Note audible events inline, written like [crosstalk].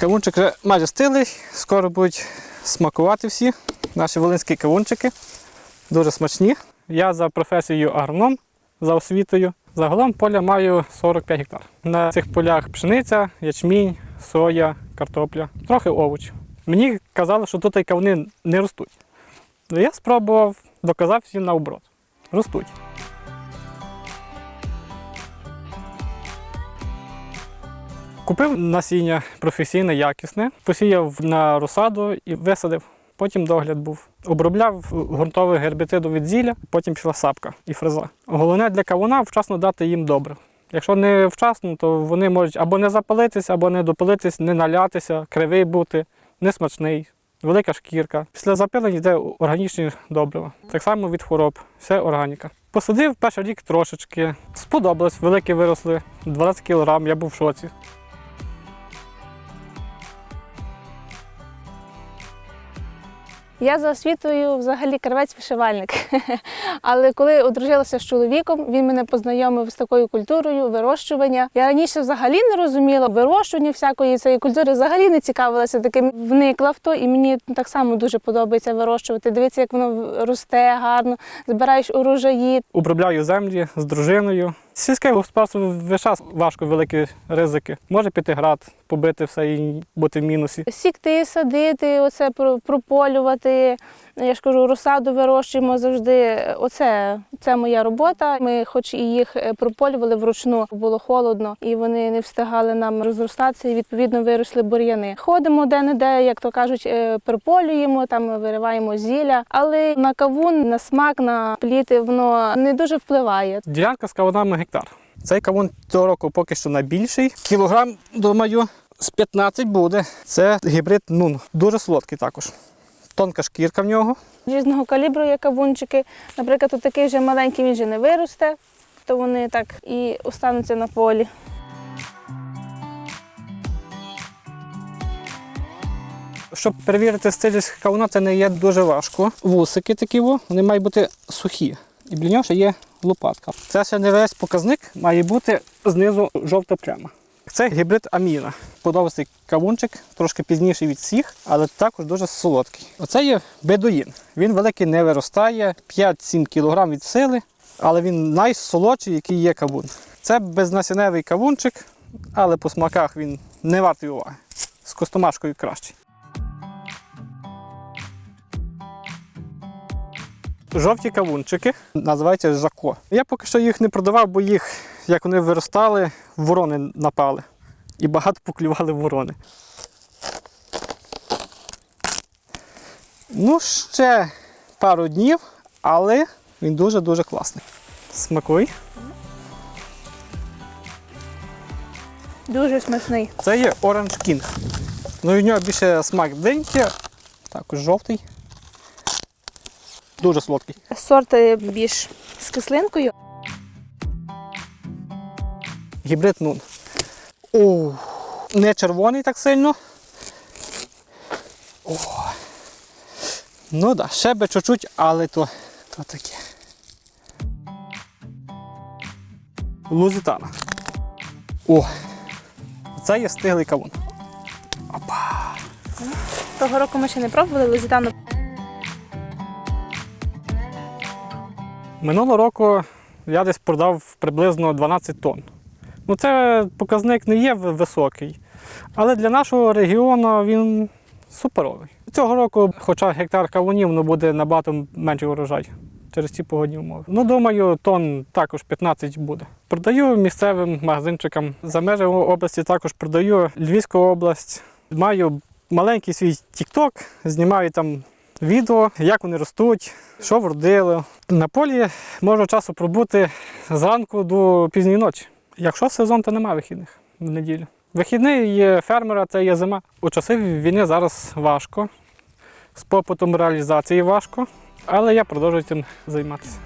Кавунчик вже майже стилий, скоро будуть смакувати всі наші волинські кавунчики. Дуже смачні. Я за професією агроном, за освітою. Загалом поля маю 45 гектар. На цих полях пшениця, ячмінь, соя, картопля, трохи овочів. Мені казали, що тут і кавуни не ростуть. Я спробував, доказав всім наоборот. Ростуть. Купив насіння професійне, якісне, посіяв на розсаду і висадив. Потім догляд був. Обробляв ґрунтовий гербіцидом від зілля, потім пішла сапка і фреза. Головне для кавуна вчасно дати їм добре. Якщо не вчасно, то вони можуть або не запалитися, або не допалитись, не налятися, кривий бути, несмачний, велика шкірка. Після запилення йде органічні добрива. Так само від хвороб, все органіка. Посадив перший рік трошечки. Сподобалось, великі виросли, 12 кг, я був в шоці. Я за освітою взагалі кравець-вишивальник. [laughs] Але коли одружилася з чоловіком, він мене познайомив з такою культурою вирощування. Я раніше взагалі не розуміла вирощування всякої цієї культури, взагалі не цікавилася таким. Вникла в то, і мені так само дуже подобається вирощувати. Дивіться, як воно росте гарно, збираєш урожаї. обробляю землі з дружиною. Сільське господарство весь час важко великі ризики. Може піти град, побити все і бути в мінусі. Сікти, садити, оце про- прополювати. Я ж кажу, розсаду вирощуємо завжди. Оце це моя робота. Ми, хоч і їх е, прополювали вручну, було холодно, і вони не встигали нам розростатися, і відповідно виросли бур'яни. Ходимо де-не-де, як то кажуть, е, прополюємо, там вириваємо зілля. Але на кавун, на смак, на пліти воно не дуже впливає. Ділянка з кавунами гектар. Цей кавун цього року поки що найбільший. Кілограм, думаю, з 15 буде. Це гібрид нун. Дуже солодкий також. Тонка шкірка в нього. Різного калібру є кавунчики. Наприклад, от такий вже маленький він вже не виросте, то вони так і остануться на полі. Щоб перевірити стильність кавуна, це не є дуже важко. Вусики такі, вони мають бути сухі. І біля нього ще є лопатка. Це ще не весь показник, має бути знизу жовта пляма. Це гібрид аміна. Подобається кавунчик, трошки пізніший від всіх, але також дуже солодкий. Оце є бедуїн. Він великий не виростає, 5-7 кг від сили, але він найсолодший, який є кавун. Це безнасінневий кавунчик, але по смаках він не вартий уваги. З костомашкою кращий. Жовті кавунчики називаються жако. Я поки що їх не продавав, бо їх, як вони виростали, ворони напали. І багато поклювали ворони. Ну, ще пару днів, але він дуже-дуже класний. Смакуй. Дуже смачний. Це є Orange King. Ну і в нього більше смак денький, також жовтий. Дуже солодкий. Сорт е, більш з кислинкою. Гібрид нун. О, не червоний так сильно. О. Ну так, да, ще би чуть-чуть, але то, то таке. Лузитана. О, це є стиглий кавун. Опа. Того року ми ще не пробували лузитану. Минулого року я десь продав приблизно 12 тонн. Ну, це показник не є високий, але для нашого регіону він суперовий. Цього року, хоча гектар кавунів, ну, буде набагато менший урожай через ці погодні умови. Ну, думаю, тонн також 15 буде. Продаю місцевим магазинчикам. За межами області також продаю Львівську область. Маю маленький свій тік-ток, знімаю там відео, як вони ростуть, що вродили. На полі можу часу пробути зранку до пізньої ночі. Якщо сезон, то немає вихідних в неділю. Вихідний є фермера, це є зима. У часи війни зараз важко. З попитом реалізації важко, але я продовжую цим займатися.